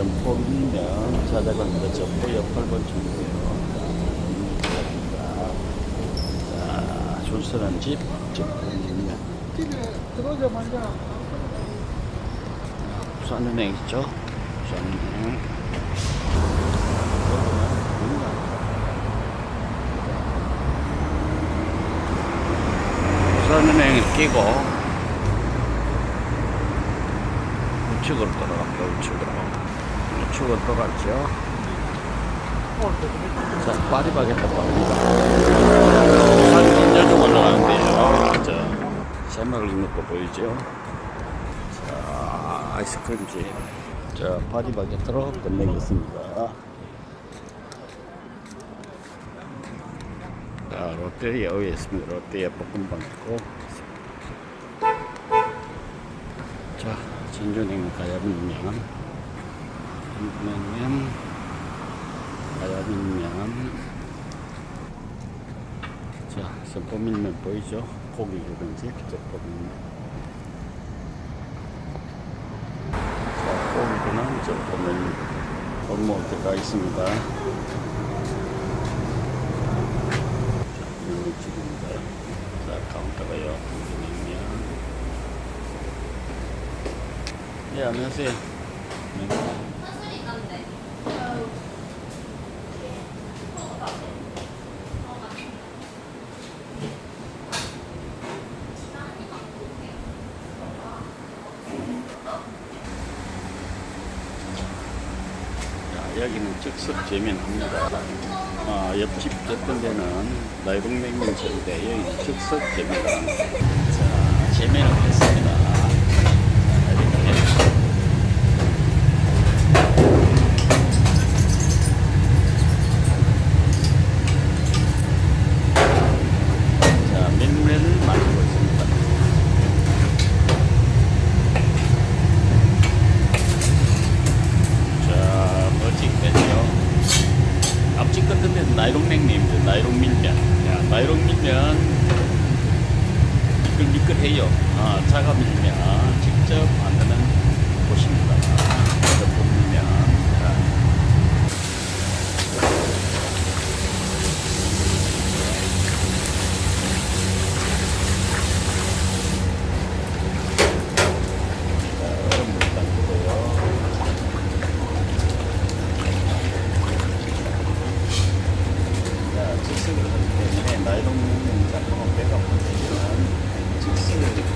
점포 밀면 찾아갑니다. 점포 옆 8번 정도예요. 자, 존슨한 집, 점포 밀면. 집에 들어오자마자 부산은행 있죠? 부산은행. 부산은행을 끼고 우측으로 돌아갑니다. 우측으로. 우측으로 돌아갔죠. 자, 파리바게트 갑니다. 산 인자중 올라가는데요. 자, 새막을 입는 거 보이죠? 자, 아이스크림집. 자, 파리바게트로 끝내겠습니다. 자, 롯데리아에 있습니다. 롯데리아 볶음밥 있고. 자, 진주냉면 가야빈면. 냉면, 가야빈면. 자, 선포밀면 보이죠? 고기 주든지, 선포밀면. 자, 고기는 선포밀면. 골목 들어가 있습니다. 육즙입니다. 자, 카운터가요. 냉면. 네, 안녕하세요. 네. 자, 여기는 즉석 재면합니다. 아, 옆집 어떤 데는 나이동냉면 전인데 여기 즉석 재면을 자, 재면을 했습니다. 자, 이렇게. 자, 맨면을 만들고 있습니다. 자, 멋지겠죠? 앞집 같은 데는 나이롱냉면입니다. 나이롱 밀면. 야, 나이롱 밀면 미끌미끌해요. 아, 자가 밀면 직접 만드는 곳입니다. 저품 밀면. 자. 자, 얼음물 담그고요. 자, 즉석을 하기 때문에 나이롱 먹는 작품은 배가 고프지만 즉석을